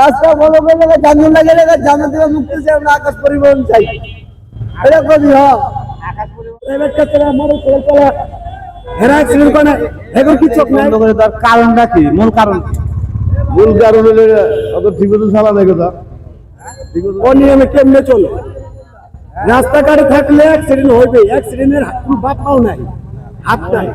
রাস্তা বড় করে গেলে জামিন লাগে জামিন থেকে মুক্তি চাই আমরা আকাশ পরিবহন চাই। বন্ধ কারণটা কি? মূল কারণ মূল কারণ হলে অত ঠিক মতো কেমনে চলে? রাস্তাঘাটে থাকলে অ্যাক্সিডেন্ট হইবে অ্যাক্সিডেন্টের কোনো বাপাও নাই। হাত নাই।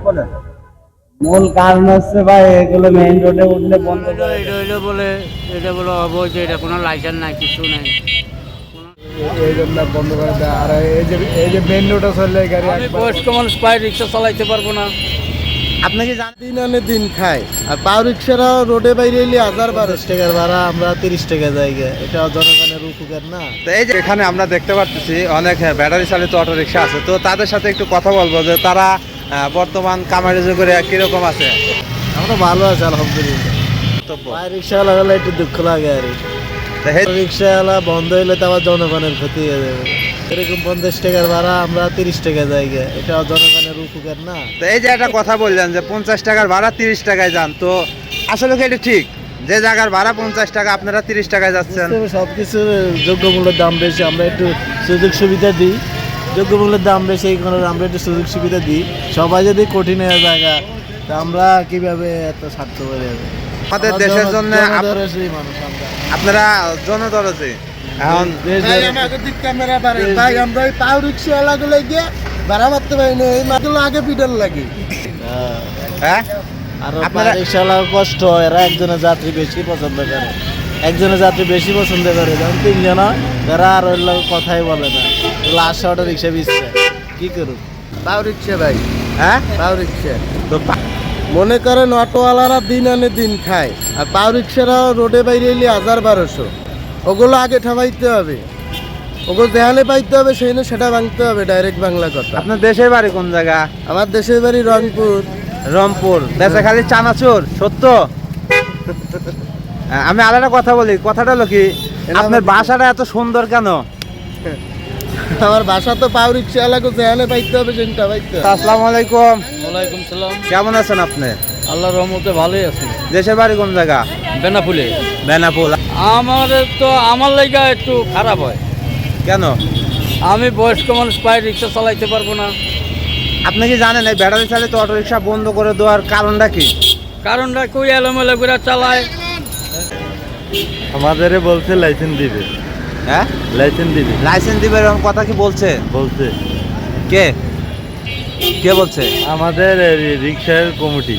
মূল কারণ হচ্ছে ভাই এগুলো মেইন রোডে উঠলে বন্ধ এটা করে এটা হইল বলে এটা বলে অবৈধ এটা কোনো লাইসেন্স নাই কিছু নাই। এই জন্য বন্ধ করে দেয়। আর এই যে এই যে রোডে চললে গাড়ি আমি বয়স্ক মানুষ পায়ে রিক্সা চালাইতে পারব না। আপনি দিন আনে দিন খায়। আর পাও রিক্সারা রোডে বাইরে এলে হাজার বারোশো টাকার ভাড়া আমরা তিরিশ টাকা জায়গা। এটা জনগণের উপকার না। তো এই যে এখানে আমরা দেখতে পাচ্ছি অনেক ব্যাটারি চালিত অটো রিক্সা আছে। তো তাদের সাথে একটু কথা বলব যে তারা বর্তমান কামারিজ করে কীরকম আছে? আমরা ভালো আছি আলহামদুলিল্লাহ। রিক্সাওয়ালা হলে একটু দুঃখ লাগে আর। রিক্সাওয়ালা বন্ধ হইলে তো আবার জনগণের ক্ষতি হয়ে যাবে। এরকম পঞ্চাশ টাকার ভাড়া আমরা তিরিশ টাকা জায়গা এটা জনগণের উপকার না। তো এই যে একটা কথা বললেন যে পঞ্চাশ টাকার ভাড়া তিরিশ টাকায় যান তো আসলে কি এটা ঠিক? যে জায়গার ভাড়া পঞ্চাশ টাকা আপনারা তিরিশ টাকায় যাচ্ছেন। সব কিছুর যোগ্য মূল্যের দাম বেশি আমরা একটু সুযোগ সুবিধা দিই। যোগ্য মূল্যের দাম বেশি এই কারণে আমরা একটু সুযোগ সুবিধা দিই। সবাই যদি কঠিন হয়ে জায়গা তা আমরা কীভাবে এত স্বার্থ করে আমাদের দেশের জন্য আপনারা জনদরজে এখন ভাই আমাকে দিক ক্যামেরা পারে ভাই আমরা পাও রিক্সাওয়ালা গুলো গিয়ে ভাড়া মারতে পারি না এই মাগুলো আগে পিটার লাগে। হ্যাঁ। আর আপনারা- রিক্সাওয়ালা কষ্ট এরা একজনের যাত্রী বেশি পছন্দ করে। একজনের যাত্রী বেশি পছন্দ করে যেমন তিনজন এরা আর ওই লোক কথাই বলে না। লাস্ট অটো রিক্সা বিচ্ছে কি করুক পাও রিক্সা ভাই। হ্যাঁ? পাও রিক্সা। তো মনে করেন অটোওয়ালারা দিন আনে দিন খায় আর পাও রিক্সারা রোডে বাইরে এলে হাজার বারোশো। ওগুলো আগে ঠাবাইতে হবে। ওগুলো দেহালে পাইতে হবে সেই সেটা ভাঙতে হবে ডাইরেক্ট বাংলা কথা। আপনার দেশের বাড়ি কোন জায়গা? আমার দেশের বাড়ি রংপুর। রংপুর। দেশে খালি চানাচুর সত্য? আমি একটা কথা বলি। কথাটা হলো কি আপনার বাসাটা এত সুন্দর কেন? আমার বাসা তো পাও রিক্সা এলাকা দেহালে পাইতে হবে সেটা পাইতে আসসালামু আলাইকুম। ওয়ালাইকুম সালাম। কেমন আছেন আপনি? আল্লাহ রহমতে ভালোই আছি। দেশের বাড়ি কোন জায়গা? বেনাফুলে বেনাপুল। আমার তো আমার লাইগা একটু খারাপ হয়। কেন? আমি বয়স্ক মানুষ পায়ে রিক্সা চালাইতে পারব না। আপনি কি জানেন এই ব্যাটারি চালিত অটো রিক্সা বন্ধ করে দেওয়ার কারণটা কি? কারণটা কই এলোমেলো করে চালায়। আমাদের বলছে লাইসেন্স দিবে। হ্যাঁ? লাইসেন্স দিবে। লাইসেন্স দিবে এরকম কথা কি বলছে? বলছে। কে? কে বলছে? আমাদের রিক্সার কমিটি।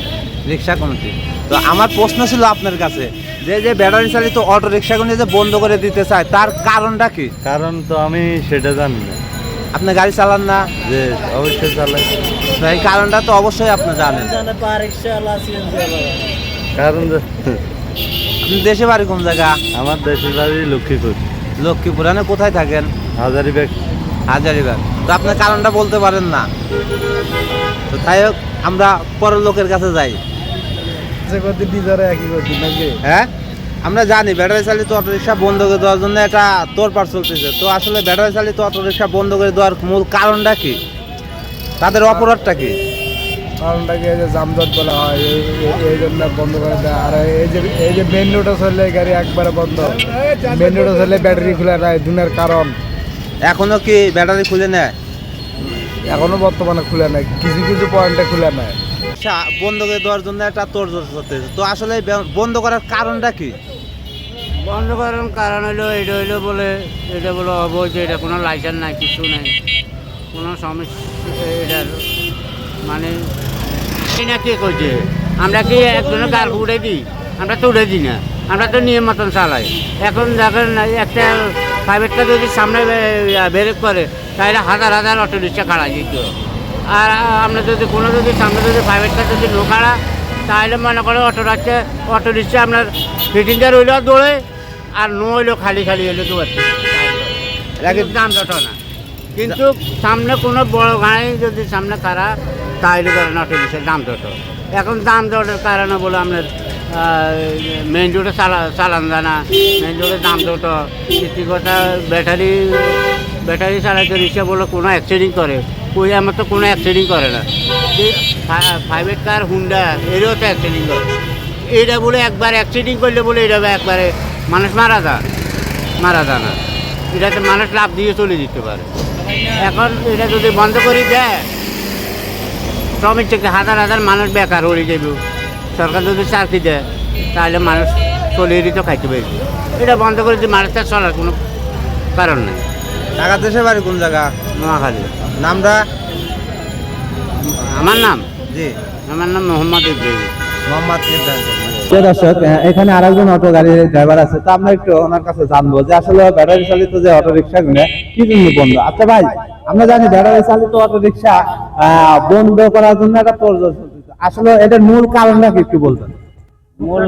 রিক্সা কমিটি। তো আমার প্রশ্ন ছিল আপনার কাছে যে যে ব্যাটারি চালিত অটো রিক্সাগুলো যে বন্ধ করে দিতে চায় তার কারণটা কি? কারণ তো আমি সেটা জানি না। আপনি গাড়ি চালান না? যে অবশ্যই চালাই। তো এই কারণটা তো অবশ্যই আপনি জানেন। কারণ দেশে বাড়ি কোন জায়গা? আমার দেশের বাড়ি লক্ষ্মীপুর। লক্ষ্মীপুরানে কোথায় থাকেন? হাজারিবাগ। হাজারিবাগ। তো আপনি কারণটা বলতে পারেন না। তো তাই হোক আমরা পরের লোকের কাছে যাই। একই নাকি? হ্যাঁ? আমরা জানি ব্যাটারি চালিত অটো রিক্সা বন্ধ করে দেওয়ার জন্য একটা তোড়পাড় চলতেছে। তো আসলে ব্যাটারি চালিত অটো রিক্সা বন্ধ করে দেওয়ার মূল কারণটা কি? তাদের অপরাধটা কি? কারণটাকে এই যে জামজট বলা হয় এই- জন্য বন্ধ করে দেয় আর এই যে এই যে মেন রোডে চললে গাড়ি একবারে বন্ধ। মেন রোডে চললে ব্যাটারি খুলে নেয় দুনের কারণ। এখনও কি ব্যাটারি খুলে নেয়? এখনও বর্তমানে খুলে নেয় কিছু কিছু পয়েন্টে খুলে নেয়। রিক্সা বন্ধ করে দেওয়ার জন্য একটা তোড়জোড় চলতেছে তো আসলে বন্ধ করার কারণটা কি? বন্ধ করার কারণ হলো এটা হইল বলে এটা বলে অবৈধ এটা কোনো লাইসেন্স নাই কিছু নাই। কোনো সমস্যা এটার মানে না কে করছে আমরা কি একজনের গাল উড়ে দিই? আমরা তো উড়ে দিই না। আমরা তো নিয়ম মতন চালাই। এখন দেখেন একটা প্রাইভেটটা যদি সামনে ব্রেক করে তাহলে হাজার হাজার অটো রিক্সা খাড়া যেত আর আমরা যদি কোনো যদি সামনে যদি প্রাইভেটটা যদি খাড়া তাহলে মনে করে অটো রাখছে অটো রিক্সা আপনার ফিটিংটা রইলেও দৌড়ে আর নো হইলেও খালি খালি হইলে দৌড়াচ্ছে দাম যত না। কিন্তু সামনে কোনো বড় গাড়ি যদি সামনে খারা তাহলে ধরেন অটো রিক্সার দাম যত এখন দাম দরের কারণে বলে আপনার মেন রোডে চালা চালান যায় না। মেন রোডে দাম যত সৃষ্টি কথা ব্যাটারি ব্যাটারি চালাইতে রিক্সা বলে কোনো অ্যাক্সিডেন্ট করে। কই আমার তো কোনো অ্যাক্সিডেন্ট করে না। প্রাইভেট কার হুন্ডা এরও তো অ্যাক্সিডেন্ট করে। এটা বলে একবার অ্যাক্সিডেন্ট করলে বলে এটা একবারে মানুষ মারা যায়। মারা যায় না। এটাতে মানুষ লাভ দিয়ে চলে দিতে পারে। এখন এটা যদি বন্ধ করে দেয় শ্রমিক থেকে হাজার হাজার মানুষ বেকার হয়ে যাবে সরকার যদি চাকরি দেয় তাহলে মানুষ চলিয়ে তো খাইতে পারবে। এটা বন্ধ করে দিয়ে মানুষটা চলার কোনো কারণ নেই। ঢাকা দেশে বাড়ি কোন জায়গা? নোয়াখালী। নামটা? আমার নাম? জি। আমার নাম মোহাম্মদ ইব্রাহিম। মোহাম্মদ ইমরান দর্শক এখানে আরেকজন অটো গাড়ির ড্রাইভার আছে তো আমরা একটু ওনার কাছে জানব যে আসলে ব্যাটারি চালিত যে অটো রিক্সা গুলো কি জন্য বন্ধ? আচ্ছা ভাই আমরা জানি ব্যাটারি চালিত অটো রিক্সা বন্ধ করার জন্য একটা আসলে এটার মূল কারণটা কি একটু বলবেন? মূল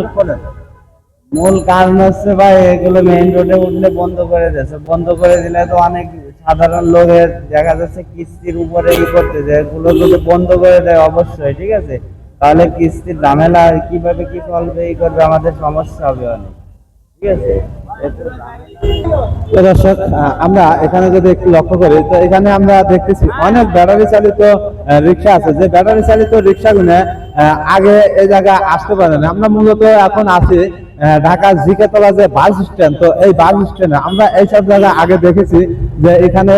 মূল কারণ হচ্ছে ভাই এগুলো মেইন রোডে উঠলে বন্ধ করে দিয়েছে। বন্ধ করে দিলে তো অনেক সাধারণ লোকের দেখা যাচ্ছে কিস্তির উপরে ই এগুলো যদি বন্ধ করে দেয় অবশ্যই ঠিক আছে? তাহলে কিস্তির ঝামেলা, কীভাবে কি চলবে, এই করবে, আমাদের সমস্যা হবে অনেক। ঠিক আছে? দর্শক আমরা এখানে যদি একটু লক্ষ্য করি, তো এখানে আমরা দেখতেছি অনেক ব্যাটারি চালিত রিক্সা আছে। যে ব্যাটারি চালিত রিক্সা গুলো আগে এই জায়গায় আসতে পারে না আমরা মূলত এখন আছি ঢাকার জিকেতলা যে বাস স্ট্যান্ড, তো এই বাস স্ট্যান্ডে আমরা এইসব জায়গায় আগে দেখেছি যে এখানে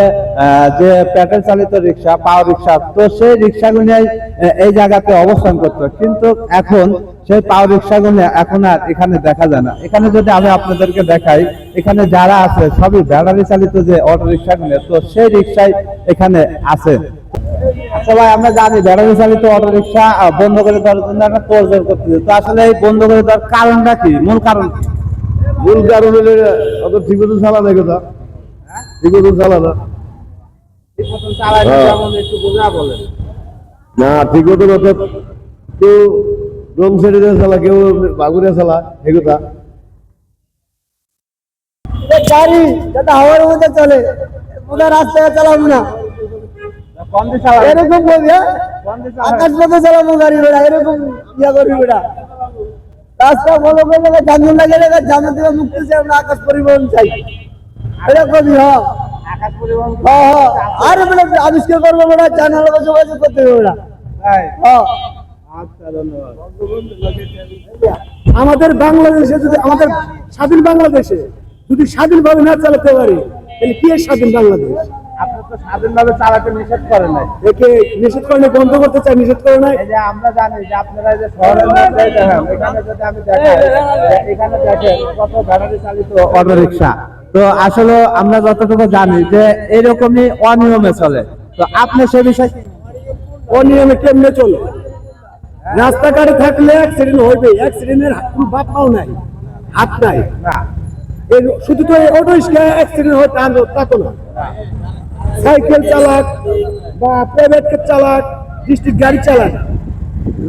যে পেট্রোল চালিত রিক্সা, পাওয়ার রিক্সা, তো সেই রিক্সাগুলো এই জায়গাতে অবস্থান করতো। কিন্তু এখন সেই পাওয়ার রিক্সাগুলো এখন আর এখানে দেখা যায় না। এখানে যদি আমি আপনাদেরকে দেখাই, এখানে যারা আছে, সবই ব্যাটারি চালিত যে অটো রিক্সাগুলো তো সেই রিক্সাই এখানে আছে। ভাই আমরা জানি ব্যাটারি চালিত অটো রিক্সা আহ, বন্ধ করে দেওয়ার জন্য একটা তোড়জোড় করতেছে তো আসলে এই বন্ধ করে দেওয়ার কারণটা কি? মূল কারণ কি? মূল কারণ হলে অত ঠিক মতন চালা নাই কথা ঠিক মতন চালা না ঠিক চালায় না, ঠিক মতন অত কেউ চালা কেউ চালা এই কথা। গাড়ি যেটা হাওয়ার মধ্যে চলে ওটা রাস্তায় চালাবো না। এরকম আকাশ পথে চালাবো গাড়ি ওটা এরকম ইয়া করবি ওটা রাস্তা জানজন লাগে রে জানা থেকে মুক্তি চাই আমরা আকাশ পরিবহন চাই। এরকমই হ। আকাশ পরিবহন আর বলে আবিষ্কার করব ওটা চ্যানেল যোগাযোগ করতে হবে আচ্ছা আমাদের বাংলাদেশে যদি আমাদের স্বাধীন বাংলাদেশে যদি স্বাধীনভাবে না চালাতে পারি তাহলে কি স্বাধীন বাংলাদেশ? নিষেধ করে বন্ধ করতে চাই নিষেধ করে নাই? আমরা জানি যে আপনারা যে শহরের মধ্যে এখানে যদি আমি দেখাই এখানে দেখেন কত ব্যাটারি চালিত অটো রিক্সা তো আসলে আমরা যতটুকু জানি যে এরকমই অনিয়মে চলে। তো আপনি সে বিষয়ে অনিয়মে কেমনে চলে? রাস্তাঘাটে থাকলে অ্যাক্সিডেন্ট হইবে অ্যাক্সিডেন্টের কোনো বাপ পাও নাই হাত নাই। না। শুধু তো অটো রিক্সা অ্যাক্সিডেন্ট হয় তা তো না। সাইকেল চালাক বা প্রাইভেট চালাক ডিস্ট্রিক্ট গাড়ি চালাক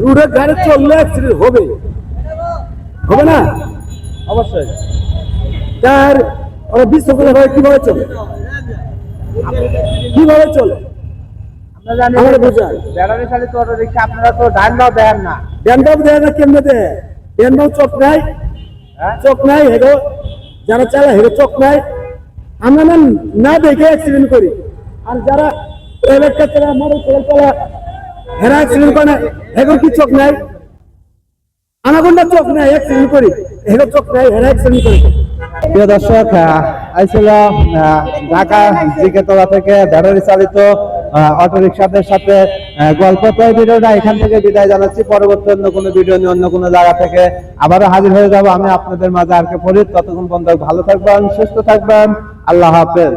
রোডে গাড়ি চললে অ্যাক্সিডেন্ট হবে। হবে না? অবশ্যই। তার ওরা বিশ্বগুলো হয় কীভাবে চলে? কীভাবে চলে। ব্যাটারি চালিত অটো রিক্সা আপনারা তো ডান দেন না। না কেমনে দেয়? চোখ নাই। হ্যাঁ? চোখ নাই হেগো। যারা হেগো চোখ নাই। আমরা না না দেখে অ্যাক্সিডেন্ট করি। আর যারা প্রাইভেট কার চালা মোটর হেরা অ্যাক্সিডেন্ট করে না কি চোখ নাই? আমার চোখ নাই অ্যাক্সিডেন্ট করি। হেগো চোখ নাই, হেরা অ্যাক্সিডেন্ট করে। প্রিয় দর্শক আইছিল ঢাকা জিকেতলা থেকে ব্যাটারি চালিত অটো সাথে গল্প তো ভিডিওটা এখান থেকে বিদায় জানাচ্ছি। পরবর্তী অন্য কোনো ভিডিও নিয়ে অন্য কোনো জায়গা থেকে আবারও হাজির হয়ে যাব। আমি আপনাদের মাঝে আর কে ততক্ষণ পর্যন্ত ভালো থাকবেন, সুস্থ থাকবেন। আল্লাহ হাফেজ।